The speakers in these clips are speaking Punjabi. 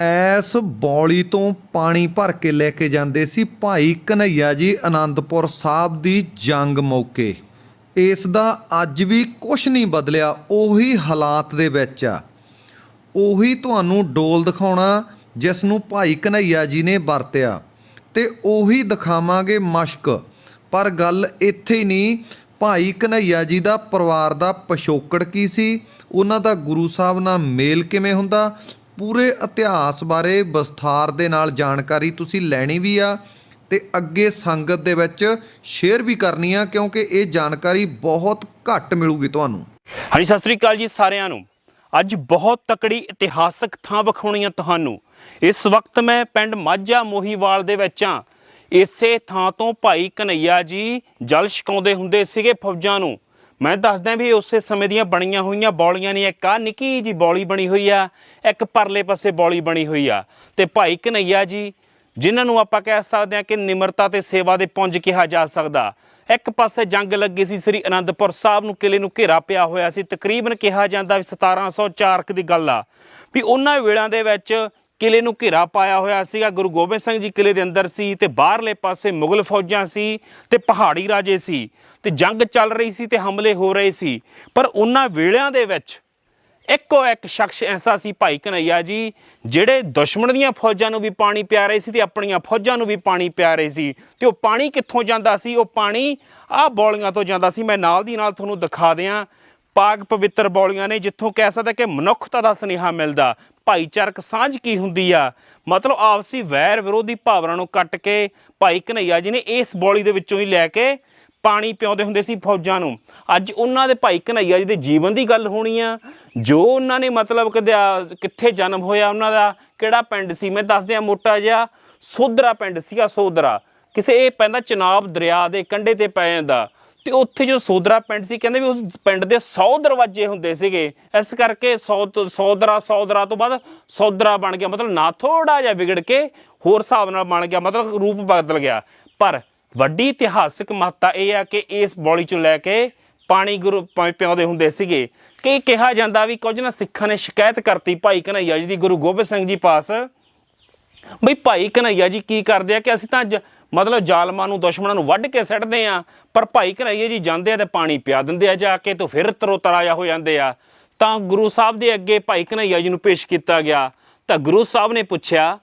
ਐਸ ਬੌਲੀ ਤੋਂ ਪਾਣੀ ਭਰ ਕੇ ਲੈ ਕੇ ਜਾਂਦੇ ਸੀ ਭਾਈ ਕਨਈਆ ਜੀ ਆਨੰਦਪੁਰ ਸਾਹਿਬ ਦੀ ਜੰਗ ਮੌਕੇ। ਇਸ ਦਾ ਅੱਜ ਵੀ ਕੁਝ ਨਹੀਂ ਬਦਲਿਆ, ਉਹੀ ਹਾਲਾਤ ਦੇ ਵਿੱਚ ਆ। ਉਹੀ ਤੁਹਾਨੂੰ ਡੋਲ ਦਿਖਾਉਣਾ ਜਿਸ ਨੂੰ ਭਾਈ ਕਨਈਆ ਜੀ ਨੇ ਵਰਤਿਆ ਤੇ ਉਹੀ ਦਿਖਾਵਾਂਗੇ ਮਸ਼ਕ। ਪਰ ਗੱਲ ਇੱਥੇ ਹੀ ਨਹੀਂ, ਭਾਈ ਕਨਈਆ ਜੀ ਦਾ ਪਰਿਵਾਰ ਦਾ ਪਿਛੋਕੜ ਕੀ ਸੀ? ਉਹਨਾਂ ਦਾ ਗੁਰੂ ਸਾਹਿਬ ਨਾਲ ਮੇਲ ਕਿਵੇਂ ਹੁੰਦਾ? ਪੂਰੇ ਇਤਿਹਾਸ ਬਾਰੇ ਵਿਸਥਾਰ ਦੇ ਨਾਲ ਜਾਣਕਾਰੀ ਤੁਸੀਂ ਲੈਣੀ ਵੀ ਆ ਤੇ ਅੱਗੇ ਸੰਗਤ ਦੇ ਵਿੱਚ ਸ਼ੇਅਰ ਵੀ ਕਰਨੀ ਆ, ਕਿਉਂਕਿ ਇਹ ਜਾਣਕਾਰੀ ਬਹੁਤ ਘੱਟ ਮਿਲੂਗੀ ਤੁਹਾਨੂੰ। ਹਾਂਜੀ, ਸਤਿ ਸ੍ਰੀ ਅਕਾਲ ਜੀ ਸਾਰਿਆਂ ਨੂੰ। ਅੱਜ ਬਹੁਤ ਤਕੜੀ ਇਤਿਹਾਸਕ ਥਾਂ ਵਿਖਾਉਣੀਆਂ ਤੁਹਾਨੂੰ। ਇਸ ਵਕਤ ਮੈਂ ਪਿੰਡ ਮਾਝਾ ਮੋਹੀਵਾਲ ਦੇ ਵਿੱਚ ਆ। ਇਸੇ ਥਾਂ ਤੋਂ ਭਾਈ ਕਨਈਆ ਜੀ ਜਲ ਛਕਾਉਂਦੇ ਹੁੰਦੇ ਸੀਗੇ ਫੌਜਾਂ ਨੂੰ। ਮੈਂ ਦੱਸਦਾ ਵੀ ਉਸੇ ਸਮੇਂ ਦੀਆਂ ਬਣੀਆਂ ਹੋਈਆਂ ਬੌਲੀਆਂ ਨੇ ਇੱਕ ਆ, ਨਿੱਕੀ ਜੀ ਬੌਲੀ ਬਣੀ ਹੋਈ ਆ, ਇੱਕ ਪਰਲੇ ਪਾਸੇ ਬੌਲੀ ਬਣੀ ਹੋਈ ਆ। ਤੇ ਭਾਈ ਕਨਈਆ ਜੀ, ਜਿਨ੍ਹਾਂ ਨੂੰ ਆਪਾਂ ਕਹਿ ਸਕਦੇ ਹਾਂ ਕਿ ਨਿਮਰਤਾ ਤੇ ਸੇਵਾ ਦੇ ਪੁੰਜ ਕਿਹਾ ਜਾ ਸਕਦਾ। ਇੱਕ ਪਾਸੇ ਜੰਗ ਲੱਗੀ ਸੀ ਸ੍ਰੀ ਅਨੰਦਪੁਰ ਸਾਹਿਬ ਨੂੰ, ਕਿਲੇ ਨੂੰ ਘੇਰਾ ਪਿਆ ਹੋਇਆ ਸੀ। ਤਕਰੀਬਨ ਕਿਹਾ ਜਾਂਦਾ ਵੀ 1704 ਕੁ ਦੀ ਗੱਲ ਆ। ਵੀ ਉਹਨਾਂ ਵੇਲਾਂ ਦੇ ਵਿੱਚ ਕਿਲੇ ਨੂੰ ਘੇਰਾ ਪਾਇਆ ਹੋਇਆ ਸੀਗਾ। ਗੁਰੂ ਗੋਬਿੰਦ ਸਿੰਘ ਜੀ ਕਿਲੇ ਦੇ ਅੰਦਰ ਸੀ ਤੇ ਬਾਹਰਲੇ ਪਾਸੇ ਮੁਗਲ ਫੌਜਾਂ ਸੀ ਤੇ ਪਹਾੜੀ ਰਾਜੇ ਸੀ ਤੇ ਜੰਗ ਚੱਲ ਰਹੀ ਸੀ ਤੇ ਹਮਲੇ ਹੋ ਰਹੇ ਸੀ। ਪਰ ਉਹਨਾਂ ਵੇਲਿਆਂ ਦੇ ਵਿੱਚ ਇੱਕੋ ਇੱਕ ਸ਼ਖਸ ਐਸਾ ਸੀ ਭਾਈ ਕਨਈਆ ਜੀ, ਜਿਹੜੇ ਦੁਸ਼ਮਣ ਦੀਆਂ ਫੌਜਾਂ ਨੂੰ ਵੀ ਪਾਣੀ ਪਿਆ ਰਹੇ ਸੀ ਤੇ ਆਪਣੀਆਂ ਫੌਜਾਂ ਨੂੰ ਵੀ ਪਾਣੀ ਪਿਆ ਰਹੇ ਸੀ। ਤੇ ਉਹ ਪਾਣੀ ਕਿੱਥੋਂ ਜਾਂਦਾ ਸੀ? ਉਹ ਪਾਣੀ ਆਹ ਬੌਲੀਆਂ ਤੋਂ ਜਾਂਦਾ ਸੀ। ਮੈਂ ਨਾਲ ਦੀ ਨਾਲ ਤੁਹਾਨੂੰ ਦਿਖਾ ਦਿਆਂ ਪਾਕ ਪਵਿੱਤਰ ਬੌਲੀਆਂ ਨੇ ਜਿੱਥੋਂ ਕਹਿ ਸਕਦਾ ਕਿ ਮਨੁੱਖਤਾ ਦਾ ਸੁਨੇਹਾ ਮਿਲਦਾ। ਭਾਈਚਾਰਕ ਸਾਂਝ ਕੀ ਹੁੰਦੀ ਆ? ਮਤਲਬ ਆਪਸੀ ਵੈਰ ਵਿਰੋਧੀ ਭਾਵਨਾ ਨੂੰ ਕੱਟ ਕੇ ਭਾਈ ਕਨਈਆ ਜੀ ਨੇ ਇਸ ਬੌਲੀ ਦੇ ਵਿੱਚੋਂ ਹੀ ਲੈ ਕੇ ਪਾਣੀ ਪਿਆਉਂਦੇ ਹੁੰਦੇ ਸੀ ਫੌਜਾਂ ਨੂੰ। ਅੱਜ ਉਹਨਾਂ ਦੇ ਭਾਈ ਕਨਈਆ ਜੀ ਦੇ ਜੀਵਨ ਦੀ ਗੱਲ ਹੋਣੀ ਆ। ਜੋ ਉਹਨਾਂ ਨੇ ਮਤਲਬ ਕਦੇ ਕਿੱਥੇ ਜਨਮ ਹੋਇਆ ਉਹਨਾਂ ਦਾ, ਕਿਹੜਾ ਪਿੰਡ ਸੀ? ਮੈਂ ਦੱਸ ਦਿਆਂ ਮੋਟਾ ਜਿਹਾ, ਸੋਧਰਾ ਪਿੰਡ ਸੀਗਾ, ਸੋਧਰਾ। ਕਿਸੇ ਇਹ ਪੈਂਦਾ ਚਨਾਬ ਦਰਿਆ ਦੇ ਕੰਢੇ ਤੇ ਪੈ ਜਾਂਦਾ। ਤੇ ਉੱਥੇ ਜੋ ਸੋਧਰਾ ਪਿੰਡ ਸੀ, ਕਹਿੰਦੇ ਵੀ ਉਸ ਪਿੰਡ ਦੇ 100 ਦਰਵਾਜ਼ੇ ਹੁੰਦੇ ਸੀਗੇ। ਇਸ ਕਰਕੇ 100 ਤੋਂ ਸੋਧਰਾ ਸੋਧਰਾ ਤੋਂ ਬਾਅਦ ਸੋਧਰਾ ਬਣ ਗਿਆ। ਮਤਲਬ ਨਾ ਥੋੜਾ ਜਿਹਾ ਵਿਗੜ ਕੇ ਹੋਰ ਹਿਸਾਬ ਨਾਲ ਬਣ ਗਿਆ, ਮਤਲਬ ਰੂਪ ਬਦਲ ਗਿਆ। ਪਰ ਵੱਡੀ ਇਤਿਹਾਸਿਕ ਮਹੱਤਤਾ ਇਹ ਆ ਕਿ ਇਸ ਬੌਲੀ ਚੋਂ ਲੈ ਕੇ ਪਾਣੀ ਗੁਰੂ ਪ- ਪਿਆਉਂਦੇ ਹੁੰਦੇ ਸੀਗੇ। ਕਿ ਕਿਹਾ ਜਾਂਦਾ ਵੀ ਕੁਝ ਨਾ ਸਿੱਖਾਂ ਨੇ ਸ਼ਿਕਾਇਤ ਕਰਤੀ, ਭਾਈ ਕਨਈਆ ਜੀ ਦੀ ਗੁਰੂ ਗੋਬਿੰਦ ਸਿੰਘ ਜੀ ਪਾਸ। ਬਈ ਭਾਈ ਕਨਈਆ ਜੀ ਕੀ ਕਰਦੇ ਆ ਕਿ ਅਸੀਂ ਤਾਂ ਜ- ਮਤਲਬ ਜ਼ਾਲਮਾਂ ਨੂੰ, ਦੁਸ਼ਮਣਾਂ ਨੂੰ ਵੱਢ ਕੇ ਸੱਟਦੇ ਆ, ਪਰ ਭਾਈ ਕਨਈਆ ਜੀ ਜਾਂਦੇ ਆ ਤੇ ਪਾਣੀ ਪਿਆ ਦਿੰਦੇ ਆ ਜਾ ਕੇ ਤੋਂ ਫਿਰ ਤਰੋ ਤਰਾਇਆ ਹੋ ਜਾਂਦੇ ਆ। ਤਾਂ ਗੁਰੂ ਸਾਹਿਬ ਦੇ ਅੱਗੇ ਭਾਈ ਕਨਈਆ ਜੀ ਨੂੰ ਪੇਸ਼ ਕੀਤਾ ਗਿਆ। ਤਾਂ ਗੁਰੂ ਸਾਹਿਬ ਨੇ ਪੁੱਛਿਆ,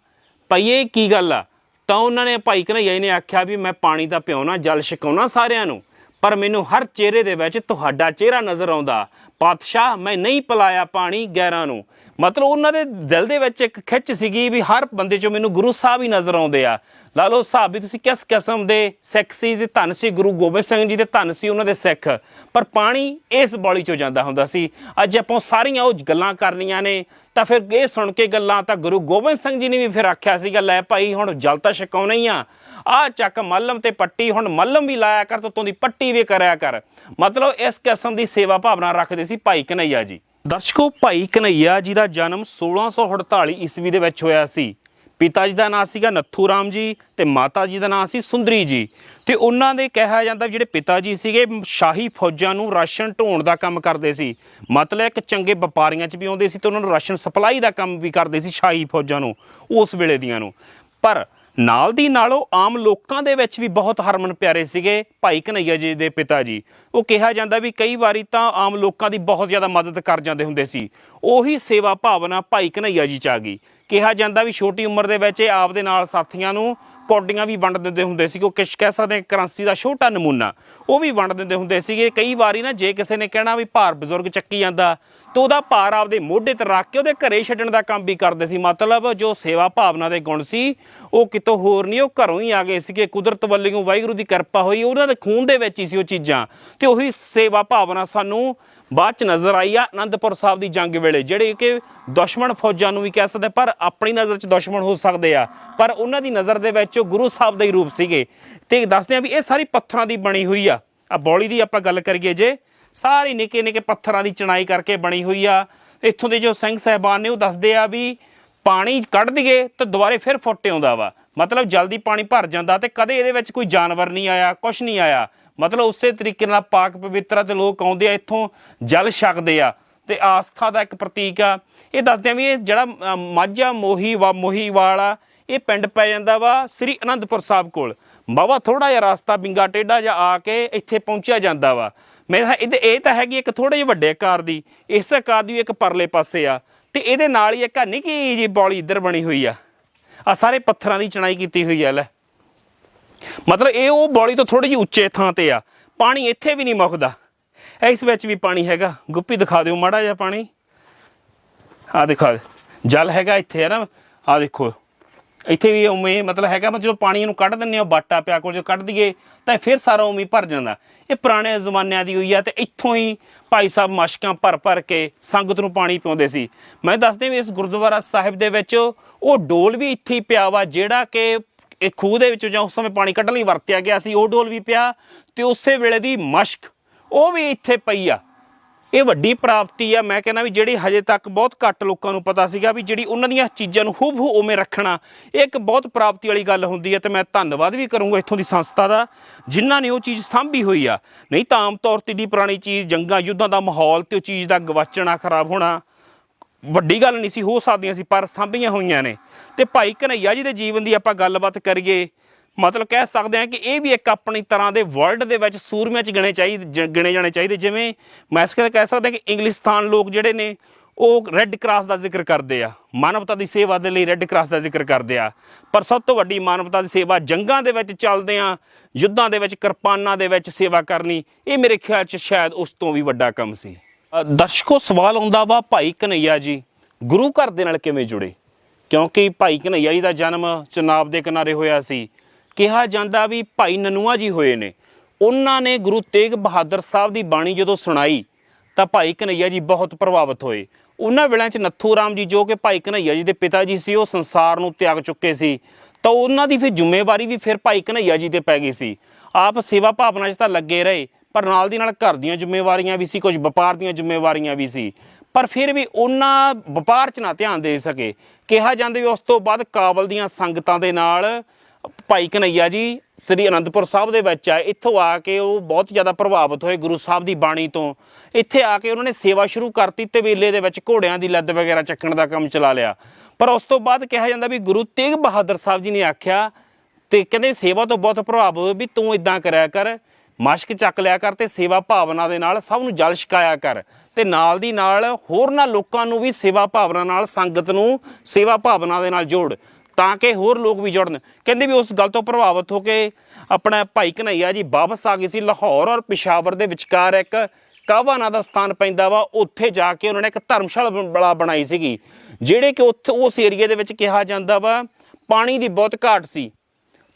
ਭਾਈ, ਇਹ ਕੀ ਗੱਲ ਆ? ਤਾਂ ਉਹਨਾਂ ਨੇ ਭਾਈ ਕਨਈਆ ਜੀ ਨੇ ਆਖਿਆ ਵੀ ਮੈਂ ਪਾਣੀ ਤਾਂ ਪਿਉਣਾ ਜਲ ਛਕਾਉਣਾ ਸਾਰਿਆਂ ਨੂੰ। ਪਰ ਮੈਨੂੰ ਹਰ ਚਿਹਰੇ ਦੇ ਵਿੱਚ ਤੁਹਾਡਾ ਚਿਹਰਾ ਨਜ਼ਰ ਆਉਂਦਾ। ਪਾਤਸ਼ਾਹ, ਮੈਂ ਨਹੀਂ ਪਿਲਾਇਆ ਪਾਣੀ ਗੈਰਾਂ ਨੂੰ। ਮਤਲਬ ਉਹਨਾਂ ਦੇ ਦਿਲ ਦੇ ਵਿੱਚ ਇੱਕ ਖਿੱਚ ਸੀਗੀ ਵੀ ਹਰ ਬੰਦੇ 'ਚੋਂ ਮੈਨੂੰ ਗੁਰੂ ਸਾਹਿਬ ਹੀ ਨਜ਼ਰ ਆਉਂਦੇ ਆ। ਲਾ ਲਓ ਸਾਹਿਬ ਵੀ ਤੁਸੀਂ ਕਿਸ ਕਿਸਮ ਦੇ ਸਿੱਖ ਸੀ ਤੇ ਧੰਨ ਸੀ, ਗੁਰੂ ਗੋਬਿੰਦ ਸਿੰਘ ਜੀ ਦੇ ਧੰਨ ਸੀ ਉਹਨਾਂ ਦੇ ਸਿੱਖ। ਪਰ ਪਾਣੀ ਇਸ ਬੋਲੀ 'ਚੋਂ ਜਾਂਦਾ ਹੁੰਦਾ ਸੀ। ਅੱਜ ਆਪਾਂ ਸਾਰੀਆਂ ਉਹ ਗੱਲਾਂ ਕਰਨੀਆਂ ਨੇ ਤਾਂ ਫਿਰ ਇਹ ਸੁਣ ਕੇ ਗੱਲਾਂ ਤਾਂ ਗੁਰੂ ਗੋਬਿੰਦ ਸਿੰਘ ਜੀ ਨੇ ਵੀ ਫਿਰ ਆਖਿਆ ਸੀਗਾ, ਲੈ ਭਾਈ ਹੁਣ ਜਲ ਤਾਂ ਛਕਾਉਣਾ ਹੀ ਆ। ਆ ਚੱਕ ਮੱਲਮ ਤੇ ਪੱਟੀ, ਹੁਣ ਮੱਲਮ ਵੀ ਲਾਇਆ ਕਰ ਤੇ ਉਤੋਂ ਦੀ ਪੱਟੀ ਵੀ ਕਰਿਆ ਕਰ। ਮਤਲਬ ਇਸ ਕਿਸਮ ਦੀ ਸੇਵਾ ਭਾਵਨਾ ਰੱਖਦੇ ਸੀ ਭਾਈ ਕਨਈਆ ਜੀ। ਦਰਸ਼ਕੋ, ਭਾਈ ਕਨਈਆ ਜੀ ਦਾ ਜਨਮ 1648 ਈਸਵੀ ਦੇ ਵਿੱਚ ਹੋਇਆ ਸੀ। ਪਿਤਾ ਜੀ ਦਾ ਨਾਮ ਸੀਗਾ ਨੱਥੂ ਰਾਮ ਜੀ ਤੇ ਮਾਤਾ ਜੀ ਦਾ ਨਾਮ ਸੀ ਸੁੰਦਰੀ ਜੀ। ਤੇ ਉਹਨਾਂ ਦੇ ਕਿਹਾ ਜਾਂਦਾ ਜਿਹੜੇ ਪਿਤਾ ਜੀ ਸੀਗੇ, ਸ਼ਾਹੀ ਫੌਜਾਂ ਨੂੰ ਰਾਸ਼ਨ ਢੋਣ ਦਾ ਕੰਮ ਕਰਦੇ ਸੀ। ਮਤਲਬ ਇੱਕ ਚੰਗੇ ਵਪਾਰੀਆਂ 'ਚ ਵੀ ਆਉਂਦੇ ਸੀ ਤੇ ਉਹਨਾਂ ਨੂੰ ਰਾਸ਼ਨ ਸਪਲਾਈ ਦਾ ਕੰਮ ਵੀ ਕਰਦੇ ਸੀ ਸ਼ਾਹੀ ਫੌਜਾਂ ਨੂੰ, ਉਸ ਵੇਲੇ ਦੀਆਂ ਨੂੰ। ਪਰ ਨਾਲ ਦੀ ਨਾਲ ਉਹ ਆਮ ਲੋਕਾਂ ਦੇ ਵਿੱਚ ਵੀ ਬਹੁਤ ਹਰਮਨ ਪਿਆਰੇ ਸੀਗੇ ਭਾਈ ਕਨਈਆ ਜੀ ਦੇ ਪਿਤਾ ਜੀ। ਉਹ ਕਿਹਾ ਜਾਂਦਾ ਵੀ ਕਈ ਵਾਰੀ ਤਾਂ ਆਮ ਲੋਕਾਂ ਦੀ ਬਹੁਤ ਜ਼ਿਆਦਾ ਮਦਦ ਕਰ ਜਾਂਦੇ ਹੁੰਦੇ ਸੀ। ਉਹੀ ਸੇਵਾ ਭਾਵਨਾ ਭਾਈ ਕਨਈਆ ਜੀ ਚ ਆ ਗਈ। ਕਿਹਾ ਜਾਂਦਾ ਵੀ ਛੋਟੀ ਉਮਰ ਦੇ ਵਿੱਚ ਇਹ ਆਪ ਦੇ ਨਾਲ ਸਾਥੀਆਂ ਨੂੰ ਕੌਡੀਆਂ ਵੀ ਵੰਡ ਦਿੰਦੇ ਹੁੰਦੇ ਸੀ ਉਹ ਕਿਸ ਕਹਿ ਸਕਦੇ ਹਾਂ ਕਰੰਸੀ ਦਾ ਛੋਟਾ ਨਮੂਨਾ। ਉਹ ਵੀ ਵੰਡ ਦਿੰਦੇ ਹੁੰਦੇ ਸੀਗੇ। ਕਈ ਵਾਰੀ ਨਾ ਜੇ ਕਿਸੇ ਨੇ ਕਹਿਣਾ ਵੀ ਭਾਰ ਬਜ਼ੁਰਗ ਚੱਕੀ ਜਾਂਦਾ, ਤਾਂ ਉਹਦਾ ਭਾਰ ਆਪਦੇ ਮੋਢੇ ਤੇ ਰੱਖ ਕੇ ਉਹਦੇ ਘਰੇ ਛੱਡਣ ਦਾ ਕੰਮ ਵੀ ਕਰਦੇ ਸੀ। ਮਤਲਬ ਜੋ ਸੇਵਾ ਭਾਵਨਾ ਦੇ ਗੁਣ ਸੀ, ਉਹ ਕਿਤੋਂ ਹੋਰ ਨਹੀਂ, ਉਹ ਘਰੋਂ ਹੀ ਆ ਗਏ ਸੀਗੇ। ਕੁਦਰਤ ਵੱਲੋਂ ਵਾਹਿਗੁਰੂ ਦੀ ਕਿਰਪਾ ਹੋਈ, ਉਹਨਾਂ ਦੇ ਖੂਨ ਦੇ ਵਿੱਚ ਹੀ ਸੀ ਉਹ ਚੀਜ਼ਾਂ। ਤੇ ਉਹੀ ਸੇਵਾ ਭਾਵਨਾ ਸਾਨੂੰ ਬਾਅਦ ਚ ਨਜ਼ਰ ਆਈ ਆ ਆਨੰਦਪੁਰ ਸਾਹਿਬ ਦੀ ਜੰਗ ਵੇਲੇ। ਜਿਹੜੇ ਕਿ ਦੁਸ਼ਮਣ ਫੌਜਾਂ ਨੂੰ ਵੀ ਕਹਿ ਸਕਦੇ ਪਰ ਆਪਣੀ ਨਜ਼ਰ ਚ ਦੁਸ਼ਮਣ ਹੋ ਸਕਦੇ ਆ। ਪਰ ਉਹਨਾਂ ਦੀ ਨਜ਼ਰ ਦੇ ਵਿੱਚ ਉਹ ਗੁਰੂ ਸਾਹਿਬ ਦਾ ਹੀ ਰੂਪ ਸੀਗੇ। ਤੇ ਦੱਸਦੇ ਆ ਵੀ ਇਹ ਸਾਰੀ ਪੱਥਰਾਂ ਦੀ ਬਣੀ ਹੋਈ ਆ। ਆ ਬੌਲੀ ਦੀ ਆਪਾਂ ਗੱਲ ਕਰੀਏ ਜੇ, ਸਾਰੀ ਨਿੱਕੇ ਨਿੱਕੇ ਪੱਥਰਾਂ ਦੀ ਚਣਾਈ ਕਰਕੇ ਬਣੀ ਹੋਈ ਆ। ਇੱਥੋਂ ਦੇ ਜੋ ਸਿੰਘ ਸਾਹਿਬਾਨ ਨੇ ਉਹ ਦੱਸਦੇ ਆ ਵੀ ਪਾਣੀ ਕੱਢ ਦਈਏ ਤਾਂ ਦੁਬਾਰੇ ਫਿਰ ਫੁੱਟ ਆਉਂਦਾ ਵਾ। ਮਤਲਬ ਜਲਦੀ ਪਾਣੀ ਭਰ ਜਾਂਦਾ ਤੇ ਕਦੇ ਇਹਦੇ ਵਿੱਚ ਕੋਈ ਜਾਨਵਰ ਨਹੀਂ ਆਇਆ ਕੁਝ ਨਹੀਂ ਆਇਆ। ਮਤਲਬ ਉਸੇ ਤਰੀਕੇ ਨਾਲ ਪਾਕ ਪਵਿੱਤਰ ਤੇ ਲੋਕ ਆਉਂਦੇ ਆ ਇੱਥੋਂ ਜਲ ਛਕਦੇ ਆ। ਤੇ ਆਸਥਾ ਦਾ ਇੱਕ ਪ੍ਰਤੀਕ ਆ। ਇਹ ਦੱਸਦੇ ਆ ਵੀ ਇਹ ਜਿਹੜਾ ਮਾਝਾ ਮੋਹੀ ਵਾ ਮੋਹੀ ਵਾਲਾ ਇਹ ਪਿੰਡ ਪੈ ਜਾਂਦਾ ਵਾ ਸ੍ਰੀ ਅਨੰਦਪੁਰ ਸਾਹਿਬ ਕੋਲ। ਬਾਬਾ ਥੋੜਾ ਜਿਹਾ ਰਸਤਾ ਬਿੰਗਾ ਟੇਢਾ ਜਿਹਾ ਆ ਕੇ ਇੱਥੇ ਪਹੁੰਚਿਆ ਜਾਂਦਾ ਵਾ। ਮੇਰਾ ਇਹਦੇ, ਇਹ ਤਾਂ ਹੈਗੀ ਇੱਕ ਥੋੜੇ ਜਿਹੇ ਵੱਡੇ ਆਕਾਰ ਦੀ, ਇਸ ਆਕਾਰ ਦੀ ਇੱਕ ਪਰਲੇ ਪਾਸੇ ਆ। ਤੇ ਇਹਦੇ ਨਾਲ ਹੀ ਇੱਕ ਨਿੱਕੀ ਜੀ ਬੌਲੀ ਇੱਧਰ ਬਣੀ ਹੋਈ ਆ। ਆ ਸਾਰੇ ਪੱਥਰਾਂ ਦੀ ਚਣਾਈ ਕੀਤੀ ਹੋਈ ਆ, ਲੈ। ਮਤਲਬ ਇਹ ਉਹ ਬੌਲੀ ਤੋਂ ਥੋੜੀ ਜਿਹੀ ਉੱਚੇ ਥਾਂ ਤੇ ਆ। ਪਾਣੀ ਇੱਥੇ ਵੀ ਨਹੀਂ ਮੁੱਕਦਾ। ਇਸ ਵਿੱਚ ਵੀ ਪਾਣੀ ਹੈਗਾ। ਗੁੱਪੀ ਦਿਖਾ ਦਿਓ ਮਾੜਾ ਜਿਹਾ ਪਾਣੀ। ਆ ਦਿਖਾ, ਜਲ ਹੈਗਾ ਇੱਥੇ, ਹੈ ਨਾ? ਆ ਦੇਖੋ। ਇੱਥੇ ਵੀ ਉਵੇਂ ਮਤਲਬ ਹੈਗਾ, ਮਤਲਬ ਜਦੋਂ ਪਾਣੀ ਨੂੰ ਕੱਢ ਦਿੰਨੇ ਆ ਬਾਟਾ ਪਿਆ ਕੋਲ ਜੋ ਕੱਢ ਦਈਏ, ਤਾਂ ਫਿਰ ਸਾਰਾ ਉਵੇਂ ਭਰ ਜਾਂਦਾ। ਇਹ ਪੁਰਾਣੇ ਜ਼ਮਾਨਿਆਂ ਦੀ ਹੋਈ ਆ ਤੇ ਇੱਥੋਂ ਹੀ ਭਾਈ ਸਾਹਿਬ ਮਸ਼ਕਾਂ ਭਰ ਭਰ ਕੇ ਸੰਗਤ ਨੂੰ ਪਾਣੀ ਪਿਆਉਂਦੇ ਸੀ। ਮੈਂ ਦੱਸਦੇ ਵੀ ਇਸ ਗੁਰਦੁਆਰਾ ਸਾਹਿਬ ਦੇ ਵਿੱਚ ਉਹ ਡੋਲ ਵੀ ਇੱਥੇ ਹੀ ਪਿਆ ਵਾ, ਜਿਹੜਾ ਕਿ ਇਹ ਖੂਹ ਦੇ ਵਿੱਚੋਂ ਜਾਂ ਉਸ ਸਮੇਂ ਪਾਣੀ ਕੱਢਣ ਲਈ ਵਰਤਿਆ ਗਿਆ ਸੀ, ਉਹ ਡੋਲ ਵੀ ਪਿਆ ਤੇ ਉਸੇ ਵੇਲੇ ਦੀ ਮਸ਼ਕ ਉਹ ਵੀ ਇੱਥੇ ਪਈ ਆ। ਇਹ ਵੱਡੀ ਪ੍ਰਾਪਤੀ ਆ। ਮੈਂ ਕਹਿੰਦਾ ਵੀ ਜਿਹੜੀ ਹਜੇ ਤੱਕ ਬਹੁਤ ਘੱਟ ਲੋਕਾਂ ਨੂੰ ਪਤਾ ਸੀਗਾ ਵੀ ਜਿਹੜੀ ਉਹਨਾਂ ਦੀਆਂ ਚੀਜ਼ਾਂ ਨੂੰ ਹੂਬਹੂ ਉਵੇਂ ਰੱਖਣਾ, ਇਹ ਇੱਕ ਬਹੁਤ ਪ੍ਰਾਪਤੀ ਵਾਲੀ ਗੱਲ ਹੁੰਦੀ ਹੈ ਤੇ ਮੈਂ ਧੰਨਵਾਦ ਵੀ ਕਰੂੰਗਾ ਇੱਥੋਂ ਦੀ ਸੰਸਥਾ ਦਾ, ਜਿਨ੍ਹਾਂ ਨੇ ਉਹ ਚੀਜ਼ ਸਾਂਭੀ ਹੋਈ ਆ। ਨਹੀਂ ਤਾਂ ਆਮ ਤੌਰ ਤੇ ਦੀ ਪੁਰਾਣੀ ਚੀਜ਼, ਜੰਗਾਂ ਯੁੱਧਾਂ ਦਾ ਮਾਹੌਲ ਤੇ ਉਹ ਚੀਜ਼ ਦਾ ਗਵਾਚਣਾ ਖਰਾਬ ਹੋਣਾ ਵੱਡੀ ਗੱਲ ਨਹੀਂ ਸੀ, ਹੋ ਸਕਦੀਆਂ ਸੀ, ਪਰ ਸਾਂਭੀਆਂ ਹੋਈਆਂ ਨੇ। ਤੇ ਭਾਈ ਕਨਈਆ ਜੀ ਦੇ ਜੀਵਨ ਦੀ ਆਪਾਂ ਗੱਲਬਾਤ ਕਰੀਏ ਮਤਲਬ ਕਹਿ ਸਕਦੇ ਹਾਂ ਕਿ ਇਹ ਵੀ ਇੱਕ ਆਪਣੀ ਤਰ੍ਹਾਂ ਦੇ ਵਰਲਡ ਦੇ ਵਿੱਚ ਸੂਰਮਿਆਂ ਚ ਗਿਣੇ ਚਾਹੀਦੇ ਜ- ਗਿਣੇ ਜਾਣੇ ਚਾਹੀਦੇ। ਜਿਵੇਂ ਮੈਂ ਇਸ ਕਰਕੇ ਕਹਿ ਸਕਦਾ ਕਿ ਇੰਗਲਿਸਤਾਨ ਲੋਕ ਜਿਹੜੇ ਨੇ, ਉਹ ਰੈੱਡ ਕਰਾਸ ਦਾ ਜ਼ਿਕਰ ਕਰਦੇ ਆ। ਮਾਨਵਤਾ ਦੀ ਸੇਵਾ ਦੇ ਲਈ ਰੈੱਡ ਕਰਾਸ ਦਾ ਜ਼ਿਕਰ ਕਰਦੇ ਆ। ਪਰ ਸਭ ਤੋਂ ਵੱਡੀ ਮਾਨਵਤਾ ਦੀ ਸੇਵਾ ਜੰਗਾਂ ਦੇ ਵਿੱਚ ਚੱਲਦੇ ਆ, ਯੁੱਧਾਂ ਦੇ ਵਿੱਚ, ਕਿਰਪਾਨਾਂ ਦੇ ਵਿੱਚ ਸੇਵਾ ਕਰਨੀ, ਇਹ ਮੇਰੇ ਖਿਆਲ 'ਚ ਸ਼ਾਇਦ ਉਸ ਤੋਂ ਵੀ ਵੱਡਾ ਕੰਮ ਸੀ। ਦਰਸ਼ਕੋ, ਸਵਾਲ ਆਉਂਦਾ ਵਾ ਭਾਈ ਕਨਈਆ ਜੀ, ਗੁਰੂ ਘਰ ਦੇ ਨਾਲ ਕਿਵੇਂ ਜੁੜੇ? ਕਿਉਂਕਿ ਭਾਈ ਕਨਈਆ ਜੀ ਦਾ ਜਨਮ ਚਨਾਬ ਦੇ ਕਿਨਾਰੇ ਹੋਇਆ ਸੀ। ਕਿਹਾ ਜਾਂਦਾ ਵੀ ਭਾਈ ਨਨੂਆ ਜੀ ਹੋਏ ਨੇ। ਉਹਨਾਂ ਨੇ ਗੁਰੂ ਤੇਗ ਬਹਾਦਰ ਸਾਹਿਬ ਦੀ ਬਾਣੀ ਜਦੋਂ ਸੁਣਾਈ, ਤਾਂ ਭਾਈ ਕਨਈਆ ਜੀ ਬਹੁਤ ਪ੍ਰਭਾਵਿਤ ਹੋਏ। ਉਹਨਾਂ ਵੇਲਿਆਂ 'ਚ ਨੱਥੂ ਰਾਮ ਜੀ ਜੋ ਕਿ ਭਾਈ ਕਨਈਆ ਜੀ ਦੇ ਪਿਤਾ ਜੀ ਸੀ, ਉਹ ਸੰਸਾਰ ਨੂੰ ਤਿਆਗ ਚੁੱਕੇ ਸੀ। ਤਾਂ ਉਹਨਾਂ ਦੀ ਫਿਰ ਜ਼ਿੰਮੇਵਾਰੀ ਵੀ ਫਿਰ ਭਾਈ ਕਨਈਆ ਜੀ ਤੇ ਪੈ ਗਈ ਸੀ। ਆਪ ਸੇਵਾ ਭਾਵਨਾ 'ਚ ਤਾਂ ਲੱਗੇ ਰਹੇ, ਪਰ ਨਾਲ ਦੀ ਨਾਲ ਘਰ ਦੀਆਂ ਜ਼ਿੰਮੇਵਾਰੀਆਂ ਵੀ ਸੀ, ਕੁਝ ਵਪਾਰ ਦੀਆਂ ਜ਼ਿੰਮੇਵਾਰੀਆਂ ਵੀ ਸੀ। ਪਰ ਫਿਰ ਵੀ ਉਹਨਾਂ ਵਪਾਰ 'ਚ ਨਾ ਧਿਆਨ ਦੇ ਸਕੇ। ਕਿਹਾ ਜਾਂਦਾ ਵੀ ਉਸ ਤੋਂ ਬਾਅਦ ਕਾਬਲ ਦੀਆਂ ਸੰਗਤਾਂ ਦੇ ਨਾਲ ਭਾਈ ਕਨਈਆ ਜੀ, ਸ੍ਰੀ ਅਨੰਦਪੁਰ ਸਾਹਿਬ ਦੇ ਵਿੱਚ ਆਏ ਇੱਥੋਂ ਆ ਕੇ ਉਹ ਬਹੁਤ ਜ਼ਿਆਦਾ ਪ੍ਰਭਾਵਿਤ ਹੋਏ ਗੁਰੂ ਸਾਹਿਬ ਦੀ ਬਾਣੀ ਤੋਂ। ਇੱਥੇ ਆ ਕੇ ਉਹਨਾਂ ਨੇ ਸੇਵਾ ਸ਼ੁਰੂ ਕਰਤੀ ਤੇ ਵੇਲੇ ਦੇ ਵਿੱਚ ਘੋੜਿਆਂ ਦੀ ਲੱਦ ਵਗੈਰਾ ਚੱਕਣ ਦਾ ਕੰਮ ਚਲਾ ਲਿਆ। ਪਰ ਉਸ ਤੋਂ ਬਾਅਦ ਕਿਹਾ ਜਾਂਦਾ ਵੀ ਗੁਰੂ ਤੇਗ ਬਹਾਦਰ ਸਾਹਿਬ ਜੀ ਨੇ ਆਖਿਆ ਤੇ ਕਹਿੰਦੇ ਸੇਵਾ ਤੋਂ ਬਹੁਤ ਪ੍ਰਭਾਵ ਹੋਏ ਵੀ ਤੂੰ ਇਦਾਂ ਕਰਿਆ ਕਰ, ਮਸ਼ਕ ਚੱਕ ਲਿਆ ਕਰ ਤੇ ਸੇਵਾ ਭਾਵਨਾ ਦੇ ਨਾਲ ਸਭ ਨੂੰ ਜਲ ਛਕਾਇਆ ਕਰ ਤੇ ਨਾਲ ਦੀ ਨਾਲ ਹੋਰਨਾਂ ਲੋਕਾਂ ਨੂੰ ਵੀ ਸੇਵਾ ਭਾਵਨਾ ਨਾਲ, ਸੰਗਤ ਨੂੰ ਸੇਵਾ ਭਾਵਨਾ ਦੇ ਨਾਲ ਜੋੜ। ਤਾਂ ਕਿ ਹੋਰ ਲੋਕ ਵੀ ਜੁੜਨ। ਕਹਿੰਦੇ ਵੀ ਉਸ ਗੱਲ ਤੋਂ ਪ੍ਰਭਾਵਿਤ ਹੋ ਕੇ ਆਪਣਾ ਭਾਈ ਕਨਈਆ ਜੀ ਵਾਪਸ ਆ ਗਏ ਸੀ ਲਾਹੌਰ ਔਰ ਪਿਸ਼ਾਵਰ ਦੇ ਵਿਚਕਾਰ ਇੱਕ ਕਾਵਾ ਨਾਂ ਦਾ ਸਥਾਨ ਪੈਂਦਾ ਵਾ। ਉੱਥੇ ਜਾ ਕੇ ਉਹਨਾਂ ਨੇ ਇੱਕ ਧਰਮਸ਼ਾਲਾ ਬ- ਬੜਾ ਬਣਾਈ ਸੀਗੀ, ਜਿਹੜੇ ਕਿ ਉੱਥੇ ਉਸ ਏਰੀਏ ਦੇ ਵਿੱਚ ਕਿਹਾ ਜਾਂਦਾ ਵਾ, ਪਾਣੀ ਦੀ ਬਹੁਤ ਘਾਟ ਸੀ।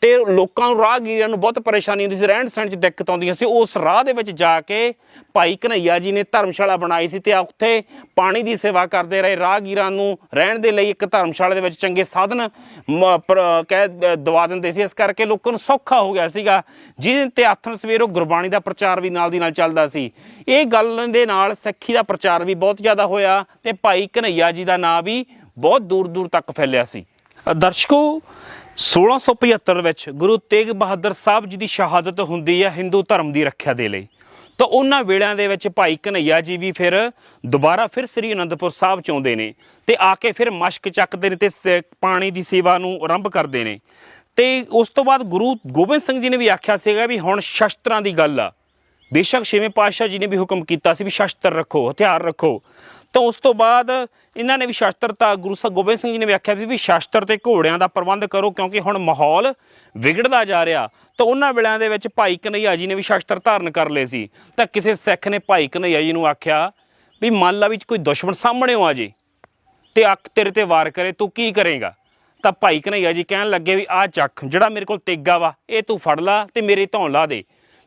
ਤੇ ਲੋਕਾਂ ਨੂੰ, ਰਾਹਗੀਰਾਂ ਨੂੰ ਬਹੁਤ ਪਰੇਸ਼ਾਨੀ ਹੁੰਦੀ ਸੀ। ਰਹਿਣ ਸਹਿਣ 'ਚ ਦਿੱਕਤ ਆਉਂਦੀਆਂ ਸੀ। ਉਸ ਰਾਹ ਦੇ ਵਿੱਚ ਜਾ ਕੇ ਭਾਈ ਕਨਈਆ ਜੀ ਨੇ ਧਰਮਸ਼ਾਲਾ ਬਣਾਈ ਸੀ ਤੇ ਉੱਥੇ ਪਾਣੀ ਦੀ ਸੇਵਾ ਕਰਦੇ ਰਹੇ। ਰਾਹਗੀਰਾਂ ਨੂੰ ਰਹਿਣ ਦੇ ਲਈ ਇੱਕ ਧਰਮਸ਼ਾਲਾ ਦੇ ਵਿੱਚ ਚੰਗੇ ਸਾਧਨ ਮ- ਪਰ- ਕਹਿ ਦਵਾ ਦਿੰਦੇ ਸੀ। ਇਸ ਕਰਕੇ ਲੋਕਾਂ ਨੂੰ ਸੌਖਾ ਹੋ ਗਿਆ ਸੀਗਾ। ਜਿਹਦੇ ਤੇ ਆਥਣ ਸਵੇਰ ਉਹ ਗੁਰਬਾਣੀ ਦਾ ਪ੍ਰਚਾਰ ਵੀ ਨਾਲ ਦੀ ਨਾਲ ਚੱਲਦਾ ਸੀ। ਇਹ ਗੱਲ ਦੇ ਨਾਲ ਸਿੱਖੀ ਦਾ ਪ੍ਰਚਾਰ ਵੀ ਬਹੁਤ ਜ਼ਿਆਦਾ ਹੋਇਆ ਤੇ ਭਾਈ ਕਨਈਆ ਜੀ ਦਾ ਨਾਂ ਵੀ ਬਹੁਤ ਦੂਰ ਦੂਰ ਤੱਕ ਫੈਲਿਆ ਸੀ। ਦਰਸ਼ਕੋ 1675 ਵਿੱਚ ਗੁਰੂ ਤੇਗ ਬਹਾਦਰ ਸਾਹਿਬ ਜੀ ਦੀ ਸ਼ਹਾਦਤ ਹੁੰਦੀ ਹੈ ਹਿੰਦੂ ਧਰਮ ਦੀ ਰੱਖਿਆ ਦੇ ਲਈ। ਤਾਂ ਉਹਨਾਂ ਵੇਲਿਆਂ ਦੇ ਵਿੱਚ ਭਾਈ ਕਨਈਆ ਜੀ ਵੀ ਫਿਰ ਦੁਬਾਰਾ ਫਿਰ ਸ੍ਰੀ ਅਨੰਦਪੁਰ ਸਾਹਿਬ ਚ ਆਉਂਦੇ ਨੇ ਤੇ ਆ ਕੇ ਫਿਰ ਮਸ਼ਕ ਚੱਕਦੇ ਨੇ ਤੇ ਸ- ਪਾਣੀ ਦੀ ਸੇਵਾ ਨੂੰ ਆਰੰਭ ਕਰਦੇ ਨੇ। ਤੇ ਉਸ ਤੋਂ ਬਾਅਦ ਗੁਰੂ ਗੋਬਿੰਦ ਸਿੰਘ ਜੀ ਨੇ ਵੀ ਆਖਿਆ ਸੀਗਾ ਵੀ ਹੁਣ ਸ਼ਸਤਰਾਂ ਦੀ ਗੱਲ ਆ। ਬੇਸ਼ੱਕ ਛੇਵੇਂ ਪਾਤਸ਼ਾਹ ਜੀ ਨੇ ਵੀ ਹੁਕਮ ਕੀਤਾ ਸੀ ਵੀ ਸ਼ਸਤਰ ਰੱਖੋ, ਹਥਿਆਰ ਰੱਖੋ। ਤਾਂ ਉਸ ਤੋਂ ਬਾਅਦ ਇਹਨਾਂ ਨੇ ਵੀ ਸ਼ਸਤਰ ਤਾਂ ਗੁਰੂ ਸਾਹਿਬ ਗੋਬਿੰਦ ਸਿੰਘ ਜੀ ਨੇ ਵੀ ਆਖਿਆ ਵੀ ਸ਼ਾਸਤਰ ਸ਼ਸਤਰ ਤੇ ਘੋੜਿਆਂ ਦਾ ਪ੍ਰਬੰਧ ਕਰੋ ਕਿਉਂਕਿ ਹੁਣ ਮਾਹੌਲ ਵਿਗੜਦਾ ਜਾ ਰਿਹਾ। ਤਾਂ ਉਹਨਾਂ ਵੇਲਿਆਂ ਦੇ ਵਿੱਚ ਭਾਈ ਕਨਈਆ ਜੀ ਨੇ ਵੀ ਸ਼ਸਤਰ ਧਾਰਨ ਕਰ ਲਏ ਸੀ। ਤਾਂ ਕਿਸੇ ਸਿੱਖ ਨੇ ਭਾਈ ਕਨਈਆ ਜੀ ਨੂੰ ਆਖਿਆ ਵੀ ਮੰਨ ਲਾ ਵਿੱਚ ਕੋਈ ਦੁਸ਼ਮਣ ਸਾਹਮਣੇ ਆ ਜੇ ਤੇ ਅੱਖ ਤੇਰੇ ਤੇ ਵਾਰ ਕਰੇ, ਤੂੰ ਕੀ ਕਰੇਗਾ? ਤਾਂ ਭਾਈ ਕਨਈਆ ਜੀ ਕਹਿਣ ਲੱਗੇ ਵੀ ਆਹ ਚੱਖ ਜਿਹੜਾ ਮੇਰੇ ਕੋਲ ਤੇਗਾ ਵਾ, ਇਹ ਤੂੰ ਫੜ ਲਾ ਤੇ ਮੇਰੇ ਧੌਣ ਲਾ ਦੇ।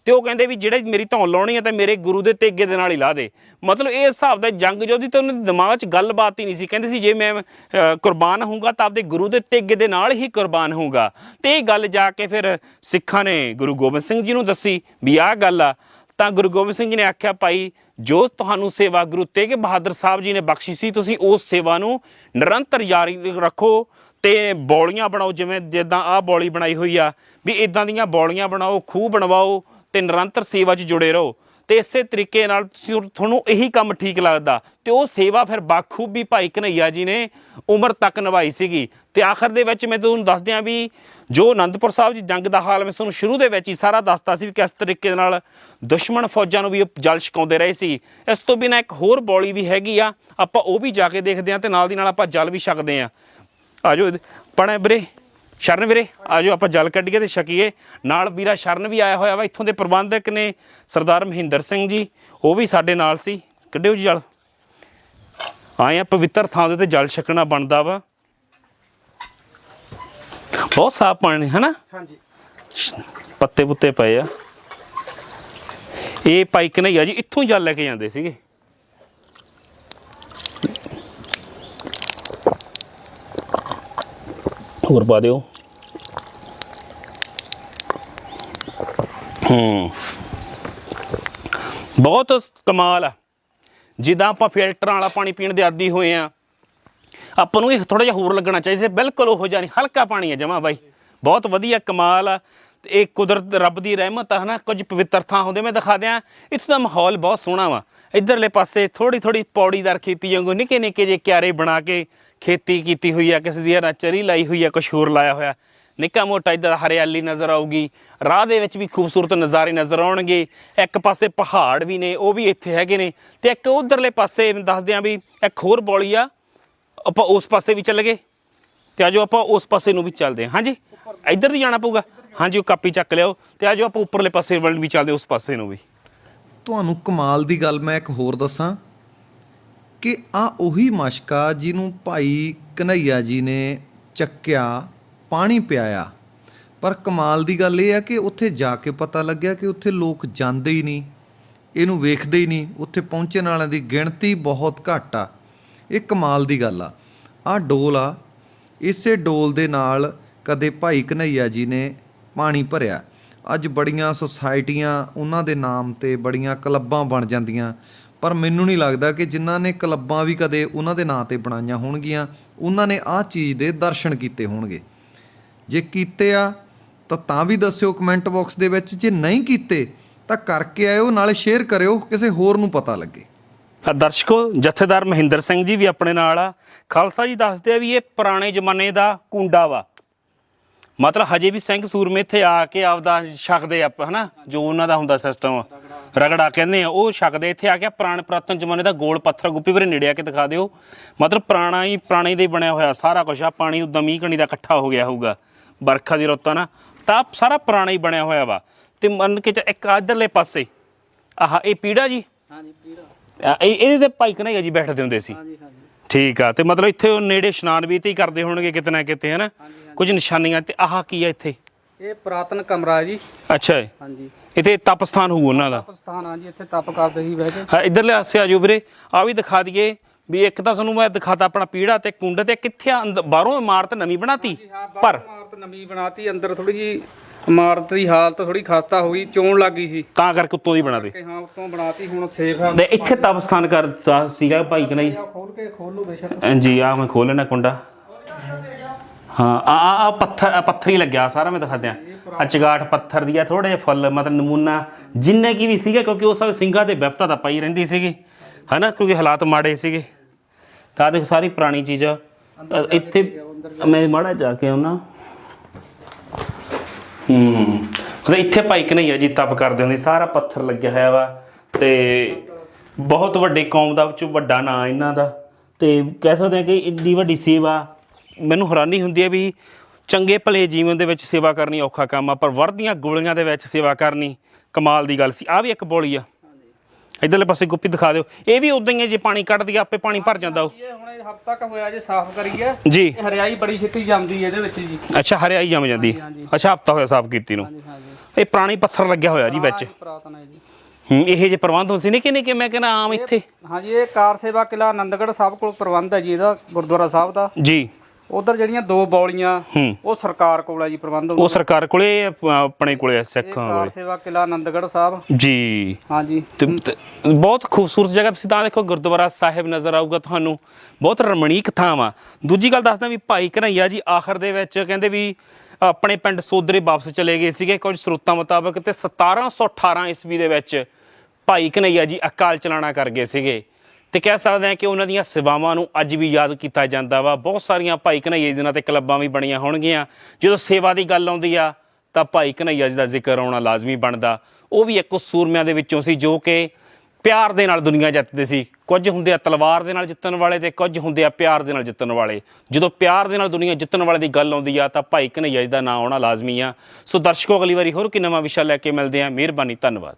ਤੇ ਉਹ ਕਹਿੰਦੇ ਵੀ ਜਿਹੜੇ ਮੇਰੀ ਧੌਣ ਲਾਉਣੀ ਆ ਤਾਂ ਮੇਰੇ ਗੁਰੂ ਦੇ ਤੇਗੇ ਦੇ ਨਾਲ ਹੀ ਲਾ ਦੇ। ਮਤਲਬ ਇਹ ਹਿਸਾਬ ਦਾ ਜੰਗ ਜੋਦੀ ਤੇ ਉਹਨਾਂ ਦੇ ਦਿਮਾਗ 'ਚ ਗੱਲਬਾਤ ਹੀ ਨਹੀਂ ਸੀ। ਕਹਿੰਦੇ ਸੀ ਜੇ ਮੈਂ ਕੁਰਬਾਨ ਹੋਊਗਾ ਤਾਂ ਆਪਦੇ ਗੁਰੂ ਦੇ ਤੇਗੇ ਦੇ ਨਾਲ ਹੀ ਕੁਰਬਾਨ ਹੋਊਗਾ। ਤੇ ਇਹ ਗੱਲ ਜਾ ਕੇ ਫਿਰ ਸਿੱਖਾਂ ਨੇ ਗੁਰੂ ਗੋਬਿੰਦ ਸਿੰਘ ਜੀ ਨੂੰ ਦੱਸੀ ਵੀ ਆਹ ਗੱਲ ਆ। ਤਾਂ ਗੁਰੂ ਗੋਬਿੰਦ ਸਿੰਘ ਜੀ ਨੇ ਆਖਿਆ, ਭਾਈ, ਜੋ ਤੁਹਾਨੂੰ ਸੇਵਾ ਗੁਰੂ ਤੇਗ ਬਹਾਦਰ ਸਾਹਿਬ ਜੀ ਨੇ ਬਖਸ਼ੀ ਸੀ, ਤੁਸੀਂ ਉਸ ਸੇਵਾ ਨੂੰ ਨਿਰੰਤਰ ਜਾਰੀ ਰੱਖੋ ਤੇ ਬੌਲੀਆਂ ਬਣਾਓ, ਜਿਵੇਂ ਜਿੱਦਾਂ ਆਹ ਬੌਲੀ ਬਣਾਈ ਹੋਈ ਆ, ਵੀ ਇਦਾਂ ਦੀਆਂ ਬੌਲੀਆਂ ਬਣਾਓ, ਖੂਹ ਬਣਵਾਓ ਤੇ ਨਿਰੰਤਰ ਸੇਵਾ 'ਚ ਜੁੜੇ ਰਹੋ। ਤੇ ਇਸੇ ਤਰੀਕੇ ਨਾਲ ਤੁਸੀਂ- ਤੁਹਾਨੂੰ ਇਹੀ ਕੰਮ ਠੀਕ ਲੱਗਦਾ। ਤੇ ਉਹ ਸੇਵਾ ਫਿਰ ਬਾਖੂਬੀ ਭਾਈ ਕਨਈਆ ਜੀ ਨੇ ਉਮਰ ਤੱਕ ਨਿਭਾਈ ਸੀਗੀ। ਤੇ ਆਖਰ ਦੇ ਵਿੱਚ ਮੈਂ ਤੁਹਾਨੂੰ ਦੱਸ ਦਿਆਂ ਵੀ ਜੋ ਅਨੰਦਪੁਰ ਸਾਹਿਬ ਜੀ ਜੰਗ ਦਾ ਹਾਲ ਮੈਂ ਤੁਹਾਨੂੰ ਸ਼ੁਰੂ ਦੇ ਵਿੱਚ ਹੀ ਸਾਰਾ ਦੱਸਤਾ ਸੀ ਵੀ ਕਿਸ ਤਰੀਕੇ ਦੇ ਨਾਲ ਦੁਸ਼ਮਣ ਫੌਜਾਂ ਨੂੰ ਵੀ ਜਲ ਛਕਾਉਂਦੇ ਰਹੇ ਸੀ। ਇਸ ਤੋਂ ਬਿਨਾਂ ਇੱਕ ਹੋਰ ਬੌਲੀ ਵੀ ਹੈਗੀ ਆ, ਆਪਾਂ ਉਹ ਵੀ ਜਾ ਕੇ ਦੇਖਦੇ ਹਾਂ ਤੇ ਨਾਲ ਦੀ ਨਾਲ ਆਪਾਂ ਜਲ ਵੀ ਛਕਦੇ ਹਾਂ। ਆਜੋ ਪਣੇ ਵੀਰੇ? ਸ਼ਰਨ ਵੀਰੇ ਆਜੋ ਆਪਾਂ ਜਲ ਕੱਢੀਏ ਤੇ ਛਕੀਏ। ਨਾਲ ਵੀਰਾ ਸ਼ਰਨ ਵੀ ਆਇਆ ਹੋਇਆ ਵਾ ਇੱਥੋਂ ਦੇ ਪ੍ਰਬੰਧਕ ਨੇ ਸਰਦਾਰ ਮਹਿੰਦਰ ਸਿੰਘ ਜੀ ਉਹ ਵੀ ਸਾਡੇ ਨਾਲ ਸੀ। ਕੱਢਿਓ ਜੀ ਜਲ। ਆਏ ਆ ਪਵਿੱਤਰ ਥਾਂ ਦੇ ਤੇ ਜਲ ਛਕਣਾ ਬਣਦਾ ਵਾ। ਬਹੁਤ ਸਾਫ਼ ਪਾਣੀ ਹੈ ਨਾ ਹਾਂਜੀ। ਪੱਤੇ ਪੁੱਤੇ ਪਏ ਆ। ਇਹ ਪਾਈਕ ਨਹੀਂ ਆ ਜੀ ਇੱਥੋਂ ਹੀ ਜਲ ਲੈ ਕੇ ਜਾਂਦੇ ਸੀਗੇ। ਹੋਰ ਪਾ ਦਿਓ। ਹੂੰ। ਬਹੁਤ ਕਮਾਲ ਆ। ਜਿੱਦਾਂ ਆਪਾਂ ਫਿਲਟਰਾਂ ਵਾਲਾ ਪਾਣੀ ਪੀਣ ਦੇ ਆਦੀ ਹੋਏ ਆ। ਆਪਾਂ ਨੂੰ ਇਹ ਥੋੜਾ ਜਿਹਾ ਹੋਰ ਲੱਗਣਾ ਚਾਹੀਦਾ, ਬਿਲਕੁਲ ਉਹੋ ਜਿਹਾ ਨਹੀਂ, ਹਲਕਾ ਪਾਣੀ ਹੈ ਜਮਾ ਬਾਈ। ਬਹੁਤ ਵਧੀਆ ਕਮਾਲ ਆ। ਤੇ ਇਹ ਕੁਦਰਤ, ਰੱਬ ਦੀ ਰਹਿਮਤ ਆ, ਹਨਾ, ਕੁਝ ਪਵਿੱਤਰ ਥਾਂ ਹੁੰਦੇ, ਮੈਂ ਦਿਖਾ ਦਿਆਂ, ਇੱਥੋਂ ਦਾ ਮਾਹੌਲ ਬਹੁਤ ਸੋਹਣਾ ਵਾ। ਇਧਰਲੇ ਪਾਸੇ ਥੋੜੀ ਥੋੜੀ ਪੌੜੀਦਾਰ ਖੇਤੀ ਵਾਂਗੂ ਨਿੱਕੇ ਨਿੱਕੇ ਜੇ ਕਿਆਰੇ ਬਣਾ ਕੇ ਖੇਤੀ ਕੀਤੀ ਹੋਈ ਆ, ਕਿਸੇ ਦੀ ਨਾ ਚਰੀ ਲਾਈ ਹੋਈ ਆ ਕੁਝ ਹੋਰ ਲਾਇਆ ਹੋਇਆ। ਨਿੱਕਾ ਮੋਟਾ ਇਧਰ ਹਰਿਆਲੀ ਨਜ਼ਰ ਆਊਗੀ। ਰਾਹ ਦੇ ਵਿੱਚ ਵੀ ਖੂਬਸੂਰਤ ਨਜ਼ਾਰੇ ਨਜ਼ਰ ਆਉਣਗੇ। ਇੱਕ ਪਾਸੇ ਪਹਾੜ ਵੀ ਨੇ, ਉਹ ਵੀ ਇੱਥੇ ਹੈਗੇ ਨੇ। ਤੇ ਇੱਕ ਉਧਰਲੇ ਪਾਸੇ ਦੱਸਦੇ ਆ ਵੀ ਇੱਕ ਹੋਰ ਬੌਲੀ ਆ। ਆਪਾਂ ਉਸ ਪਾਸੇ ਵੀ ਚੱਲ ਗਏ। ਤੇ ਆਜੋ ਆਪਾਂ ਉਸ ਪਾਸੇ ਨੂੰ ਵੀ ਚੱਲਦੇ ਹਾਂ। ਹਾਂਜੀ, ਇੱਧਰ ਦੀ ਜਾਣਾ ਪਊਗਾ। ਹਾਂਜੀ, ਉਹ ਕਾਪੀ ਚੱਕ ਲਿਓ ਤੇ ਆਜੋ ਆਪਾਂ ਉੱਪਰਲੇ ਪਾਸੇ ਵੱਲ ਵੀ ਚੱਲਦੇ ਉਸ ਪਾਸੇ ਨੂੰ ਵੀ। ਤੁਹਾਨੂੰ ਕਮਾਲ ਦੀ ਗੱਲ ਮੈਂ ਇੱਕ ਹੋਰ ਦੱਸਾਂ ਕਿ ਆ ਉਹੀ ਮਸ਼ਕਾ ਜਿਹਨੂੰ ਭਾਈ ਕਨਈਆ ਜੀ ਨੇ ਚੱਕਿਆ ਪਾਣੀ ਪਿਆਇਆ। ਪਰ ਕਮਾਲ ਦੀ ਗੱਲ ਇਹ ਹੈ ਕਿ ਉੱਥੇ ਜਾ ਕੇ ਪਤਾ ਲੱਗਿਆ ਕਿ ਉੱਥੇ ਲੋਕ ਜਾਂਦੇ ਹੀ ਨਹੀਂ। ਇਹਨੂੰ ਵੇਖਦੇ ਹੀ ਨਹੀਂ। ਉੱਥੇ ਪਹੁੰਚਣ ਵਾਲਿਆਂ ਦੀ ਗਿਣਤੀ ਬਹੁਤ ਘੱਟ ਆ। ਇਹ ਕਮਾਲ ਦੀ ਗੱਲ ਆ। ਆ ਡੋਲ ਆ। ਇਸੇ ਡੋਲ ਦੇ ਨਾਲ ਕਦੇ ਭਾਈ ਕਨਈਆ ਜੀ ਨੇ ਪਾਣੀ ਭਰਿਆ। ਅੱਜ ਬੜੀਆਂ ਸੁਸਾਇਟੀਆਂ ਉਹਨਾਂ ਦੇ ਨਾਮ ਤੇ ਬੜੀਆਂ ਕਲੱਬਾਂ ਬਣ ਜਾਂਦੀਆਂ। ਪਰ ਮੈਨੂੰ ਨਹੀਂ ਲੱਗਦਾ ਕਿ ਜਿਨ੍ਹਾਂ ਨੇ ਕਲੱਬਾਂ ਵੀ ਕਦੇ ਉਹਨਾਂ ਦੇ ਨਾਂ ਤੇ ਬਣਾਈਆਂ ਹੋਣਗੀਆਂ, ਉਹਨਾਂ ਨੇ ਆਹ ਚੀਜ਼ ਦੇ ਦਰਸ਼ਨ ਕੀਤੇ ਹੋਣਗੇ। ਜੇ ਕੀਤੇ ਆ, ਤਾਂ ਤਾਂ ਵੀ ਦੱਸਿਓ ਕਮੈਂਟ ਬਾਕਸ ਦੇ ਵਿੱਚ। ਜੇ ਨਹੀਂ ਕੀਤੇ, ਤਾਂ ਕਰਕੇ ਆਇਓ, ਨਾਲੇ ਸ਼ੇਅਰ ਕਰਿਓ, ਕਿਸੇ ਹੋਰ ਨੂੰ ਪਤਾ ਲੱਗੇ। ਦਰਸ਼ਕੋ, ਜਥੇਦਾਰ ਮਹਿੰਦਰ ਸਿੰਘ ਜੀ ਵੀ ਆਪਣੇ ਨਾਲ ਆ। ਖਾਲਸਾ ਜੀ ਦੱਸਦੇ ਆ ਵੀ ਇਹ ਪੁਰਾਣੇ ਜ਼ਮਾਨੇ ਦਾ ਕੁੰਡਾ ਵਾ। ਮਤਲਬ ਹਜੇ ਵੀ ਸਿੰਘ ਸੂਰਮੇ ਇੱਥੇ ਆ ਕੇ ਆਪਦਾ ਛਕਦੇ ਆ, ਹਨਾ? ਜੋ ਉਹਨਾਂ ਦਾ ਹੁੰਦਾ ਸਿਸਟਮ ਰਗੜਾ ਕਹਿੰਦੇ ਆ, ਉਹ ਛਕਦੇ। ਇੱਥੇ ਆ ਕੇ ਪੁਰਾਣੇ ਪੁਰਾਤਨ ਜ਼ਮਾਨੇ ਦਾ ਗੋਲ ਪੱਥਰ ਗੁੱਪੀ ਵੀਰੇ ਨੇੜੇ ਆ ਕੇ ਦਿਖਾ ਦਿਓ। ਮਤਲਬ ਪੁਰਾਣਾ ਹੀ, ਪੁਰਾਣੇ ਦੇ ਬਣਿਆ ਹੋਇਆ ਸਾਰਾ ਕੁਝ ਆ। ਪਾਣੀ ਉਦਾਂ ਮੀਂਹ ਕਣੀ ਦਾ ਇਕੱਠਾ ਹੋ ਗਿਆ ਹੋਊਗਾ। ਬਰਖਾ ਦੀ ਰੁੱਤ ਆ ਨਾ ਤਾਂ ਸਾਰਾ ਪੁਰਾਣਾ ਹੀ ਬਣਿਆ ਹੋਇਆ ਵਾ। ਤੇ ਮੰਨ ਕੇ ਚ- ਇੱਕ ਇਧਰਲੇ ਪਾਸੇ ਆਹ ਇਹ ਪੀੜਾ ਜੀ? ਹਾਂਜੀ ਪੀੜਾ। ਇਹ ਇਹਦੇ ਤੇ ਭਾਈ ਕਨਈਆ ਜੀ ਬੈਠਦੇ ਹੁੰਦੇ ਸੀ। ਹਾਂਜੀ ਹਾਂਜੀ। ਠੀਕ ਆ ਤੇ ਮਤਲਬ ਇੱਥੇ ਉਹ ਨੇੜੇ ਇਸ਼ਨਾਨ ਵੀ ਤੇ ਹੀ ਕਰਦੇ ਹੋਣਗੇ ਕਿਤੇ ਨਾ ਕਿਤੇ ਹਨਾ? ਕੁਝ ਨਿਸ਼ਾਨੀਆਂ ਤੇ ਆਹ ਕੀ ਆ ਇੱਥੇ? ਇਹ ਪੁਰਾਤਨ ਕਮਰਾ ਹੈ ਜੀ। ਅੱਛਾ ਜੀ। ਹਾਂਜੀ। ਇੱਥੇ ਤਪ ਸਥਾਨ ਹੋਊ ਉਹਨਾਂ ਦਾ। ਤਪ ਸਥਾਨ ਆ ਜੀ ਇੱਥੇ ਤਪ ਕਰਦੇ ਸੀ ਬਹਿ ਕੇ। ਹਾਂ ਇਧਰਲੇ ਪਾਸੇ ਆ ਵੀਰੇ ਆ ਵੀ ਦਿਖਾ ਦਈਏ। ਵੀ ਇੱਕ ਤਾਂ ਤੁਹਾਨੂੰ ਮੈਂ ਦਿਖਾਤਾ ਆਪਣਾ ਪੀੜਾ ਤੇ ਕੁੰਡ ਤੇ ਕਿੱਥੇ ਅੰਦ- ਬਾਹਰੋਂ ਇਮਾਰਤ ਨਵੀਂ ਬਣਾਤੀ? ਪਰ ਇਮਾਰਤ ਨਵੀਂ ਬਣਾਤੀ ਅੰਦਰ ਥੋੜੀ ਜੀ ਇਮਾਰਤ ਦੀ ਹਾਲਤ ਥੋੜੀ ਖਸਤਾ ਹੋ ਗਈ ਚੋਣ ਲੱਗ ਗਈ ਸੀ। ਤਾਂ ਕਰਕੇ ਉੱਤੋਂ ਦੀ ਬਣਾ ਦੇ ਕਿ ਹਾਂ ਉੱਤੋਂ ਬਣਾਤੀ ਹੁਣ ਸੇਫ ਆ। ਤੇ ਇੱਥੇ ਤਪ ਸਥਾਨ ਕਰ ਸਾ- ਸੀਗਾ ਭਾਈ ਕਨਈ ਖੋਲ ਕੇ ਖੋਲ ਲਓ ਬੇਸ਼ੱਕ। ਜੀ ਆ ਮੈਂ ਖੋਲ ਲੈਣਾ ਕੁੰਡਾ। ਹਾਂ ਆ ਆ ਆ ਪੱਥਰ ਆ ਪੱਥਰ ਹੀ ਲੱਗਿਆ ਸਾਰਾ ਮੈਂ ਦਿਖਾ ਦਿਆਂ। ਆ ਚਗਾਠ ਪੱਥਰ ਦੀ ਆ ਥੋੜੇ ਜਿਹੇ ਫੁੱਲ ਮਤਲਬ ਨਮੂਨਾ ਜਿੰਨੇ ਕੀ ਵੀ ਸੀਗੇ ਕਿਉਂਕਿ ਉਸ ਸਮੇਂ ਸਿੰਘਾਂ ਦੇ ਵਿਪਤਾ ਤਾਂ ਪਈ ਰਹਿੰਦੀ ਸੀਗੀ। ਹਨਾ ਕਿਉਂਕਿ ਹਾਲਾਤ ਮਾੜੇ ਸੀਗੇ। ਤਾਂ ਦੇਖ ਸਾਰੀ ਪੁਰਾਣੀ ਚੀਜ਼ ਆ। ਤਾਂ ਇੱਥੇ ਮੈਂ ਮਾੜਾ ਜਾ ਕੇ ਆਉਣਾ। ਹੂੰ। ਮਤਲਬ ਇੱਥੇ ਭਾਈ ਕਨਈਆ ਜੀ ਤਪ ਕਰਦੇ ਹੁੰਦੇ ਸਾਰਾ ਪੱਥਰ ਲੱਗਿਆ ਹੋਇਆ ਵਾ। ਤੇ ਬਹੁਤ ਵੱਡੇ ਕੌਮ ਦਾ ਵਿੱਚ ਵੱਡਾ ਨਾਂ ਇਹਨਾਂ ਦਾ। ਤੇ ਕਹਿ ਸਕਦੇ ਆ ਕਿ ਇੰਨੀ ਵੱਡੀ ਸੇਵਾ ਮੈਨੂੰ ਹੈਰਾਨੀ ਹੁੰਦੀ ਹੈ ਵੀ ਚੰਗੇ ਭਲੇ ਜੀਵਨ ਦੇ ਵਿੱਚ ਸੇਵਾ ਕਰਨੀ ਔਖਾ ਕੰਮ ਆ ਪਰ ਵਰਦੀਆਂ ਗੋਲੀਆਂ ਦੇ ਵਿੱਚ ਸੇਵਾ ਕਰਨੀ ਕਮਾਲ ਦੀ ਗੱਲ ਸੀ। ਆ ਵੀ ਇੱਕ ਬੋਲੀ ਆ। ਇਧਰਲੇ ਪਾਸੇ ਗੁੱਪੀ ਦਿਖਾ ਦਿਓ। ਇਹ ਵੀ ਉਦਾਂ ਹੀ ਹੈ ਜੇ ਪਾਣੀ ਕੱਢਦੀ ਆ, ਆਪੇ ਪਾਣੀ ਭਰ ਜਾਂਦਾ ਉਹ। ਇਹ ਹੁਣ ਇਹ ਹਫ਼ਤਾ ਕ ਹੋਇਆ ਜੇ ਸਾਫ਼ ਕਰੀਏ। ਜੀ। ਇਹ ਹਰਿਆਈ ਬੜੀ ਛੇਤੀ ਜੰਮਦੀ ਹੈ ਇਹਦੇ ਵਿੱਚ ਜੀ। ਅੱਛਾ ਹਰਿਆਈ ਜੰਮ ਜਾਂਦੀ ਅੱਛਾ ਹਫਤਾ ਹੋਇਆ ਸਾਫ਼ ਕੀਤੀ ਨੂੰ। ਹਾਂਜੀ ਹਾਂਜੀ। ਇਹ ਪੁਰਾਣੀ ਪੱਥਰ ਲੱਗਿਆ ਹੋਇਆ ਜੀ ਵਿੱਚ। ਹਾਂ, ਪੁਰਾਤਨ ਹੈ ਜੀ। ਹੂੰ ਇਹ ਜੇ ਪ੍ਰਬੰਧ ਹੁੰਦੇ ਸੀ ਨਿੱਕੇ ਨਿੱਕੇ ਮੈਂ ਕਹਿੰਦਾ ਆਮ ਇੱਥੇ। ਹਾਂਜੀ ਇਹ ਕਾਰ ਸੇਵਾ ਕਿਲਾ ਆਨੰਦਗੜ੍ਹ ਸਾਹਿਬ ਕੋਲ ਪ੍ਰਬੰਧ ਹੈ ਜੀ ਇਹਦਾ ਗੁਰਦੁਆਰਾ ਸਾਹਿਬ ਦਾ। ਜੀ। ਉਧਰ ਜਿਹੜੀਆਂ ਦੋ ਬੌਲੀਆਂ ਹੂੰ। ਉਹ ਸਰਕਾਰ ਕੋਲ ਹੈ ਜੀ ਪ੍ਰਬੰਧ ਉਹ ਸਰਕਾਰ ਕੋਲੇ ਆਪ- ਆਪਣੇ ਕੋਲੇ ਆ, ਸਿੱਖਾਂ ਕਾਰ ਕੋਲੇ ਸੇਵਾ ਕਿਲਾ ਆਨੰਦਗੜ੍ਹ ਸਾਹਿਬ। ਜੀ। ਹਾਂਜੀ। ਤੇ ਤੇ ਬਹੁਤ ਖੂਬਸੂਰਤ ਜਗ੍ਹਾ ਤੁਸੀਂ ਤਾਂ ਦੇਖੋ ਗੁਰਦੁਆਰਾ ਸਾਹਿਬ ਨਜ਼ਰ ਆਊਗਾ ਤੁਹਾਨੂੰ। ਬਹੁਤ ਰਮਣੀਕ ਥਾਂ ਵਾ। ਦੂਜੀ ਗੱਲ ਦੱਸਦਾ ਵੀ ਭਾਈ ਕਨਈਆ ਜੀ ਆਖਰ ਦੇ ਵਿੱਚ ਕਹਿੰਦੇ ਵੀ ਆਪਣੇ ਪਿੰਡ ਸੋਦਰੇ ਵਾਪਸ ਚਲੇ ਗਏ ਸੀਗੇ ਕੁਝ ਸਰੋਤਾਂ ਮੁਤਾਬਕ ਤੇ 1718 ਈਸਵੀ ਦੇ ਵਿੱਚ ਭਾਈ ਕਨਈਆ ਜੀ ਅਕਾਲ ਚਲਾਣਾ ਕਰ ਗਏ ਸੀਗੇ। ਤੇ ਕਹਿ ਸਕਦੇ ਹਾਂ ਕਿ ਉਹਨਾਂ ਦੀਆਂ ਸੇਵਾਵਾਂ ਨੂੰ ਅੱਜ ਵੀ ਯਾਦ ਕੀਤਾ ਜਾਂਦਾ ਵਾ। ਬਹੁਤ ਸਾਰੀਆਂ ਭਾਈ ਕਨਈਆ ਜੀ ਦੇ ਨਾਂ ਤੇ ਕਲੱਬਾਂ ਵੀ ਬਣੀਆਂ ਹੋਣਗੀਆਂ। ਜਦੋਂ ਸੇਵਾ ਦੀ ਗੱਲ ਆਉਂਦੀ ਆ, ਤਾਂ ਭਾਈ ਕਨਈਆ ਜੀ ਦਾ ਜ਼ਿਕਰ ਆਉਣਾ ਲਾਜ਼ਮੀ ਬਣਦਾ। ਉਹ ਵੀ ਇੱਕੋ ਸੂਰਮਿਆਂ ਦੇ ਵਿੱਚੋਂ ਸੀ ਜੋ ਕਿ ਪਿਆਰ ਦੇ ਨਾਲ ਦੁਨੀਆ ਜਿੱਤਦੇ ਸੀ। ਕੁਝ ਹੁੰਦੇ ਆ ਤਲਵਾਰ ਦੇ ਨਾਲ ਜਿੱਤਣ ਵਾਲੇ ਤੇ ਕੁਝ ਹੁੰਦੇ ਆ ਪਿਆਰ ਦੇ ਨਾਲ ਜਿੱਤਣ ਵਾਲੇ। ਜਦੋਂ ਪਿਆਰ ਦੇ ਨਾਲ ਦੁਨੀਆ ਜਿੱਤਣ ਵਾਲੇ ਦੀ ਗੱਲ ਆਉਂਦੀ ਆ, ਤਾਂ ਭਾਈ ਕਨਈਆ ਜੀ ਦਾ ਨਾਂ ਆਉਣਾ ਲਾਜ਼ਮੀ ਆ। ਸੋ ਦਰਸ਼ਕੋ, ਅਗਲੀ ਵਾਰੀ ਹੋਰ ਕਿ ਨਵਾਂ ਵਿਸ਼ਾ ਲੈ ਕੇ ਮਿਲਦੇ ਆ ਮਿਹਰਬਾਨੀ, ਧੰਨਵਾਦ।